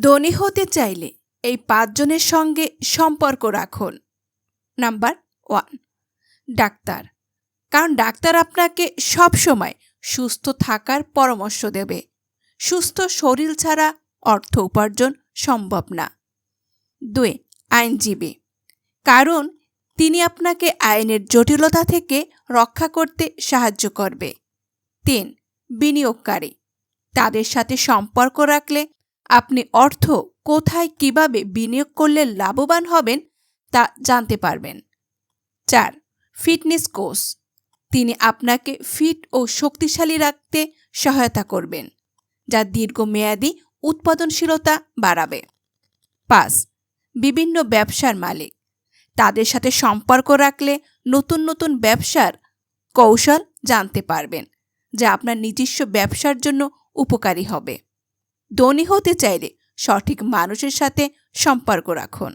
ধনী হতে চাইলে এই পাঁচজনের সঙ্গে সম্পর্ক রাখুন। Number one, doctor. কারণ ডাক্তার আপনাকে সবসময় সুস্থ থাকার পরামর্শ দেবে। সুস্থ শরীর ছাড়া অর্থ উপার্জন সম্ভব না। দুই, আইনজীবী। কারণ তিনি আপনাকে আইনের জটিলতা থেকে রক্ষা করতে সাহায্য করবে। তিন, বিনিয়োগকারী। তাদের সাথে সম্পর্ক রাখলে আপনি অর্থ কোথায় কীভাবে বিনিয়োগ করলে লাভবান হবেন তা জানতে পারবেন। চার, ফিটনেস কোচ। তিনি আপনাকে ফিট ও শক্তিশালী রাখতে সহায়তা করবেন, যা দীর্ঘমেয়াদী উৎপাদনশীলতা বাড়াবে। পাঁচ, বিভিন্ন ব্যবসার মালিক। তাদের সাথে সম্পর্ক রাখলে নতুন নতুন ব্যবসার কৌশল জানতে পারবেন, যা আপনার নিজস্ব ব্যবসার জন্য উপকারী হবে। ধনী হতে চাইলে সঠিক মানুষের সাথে সম্পর্ক রাখুন।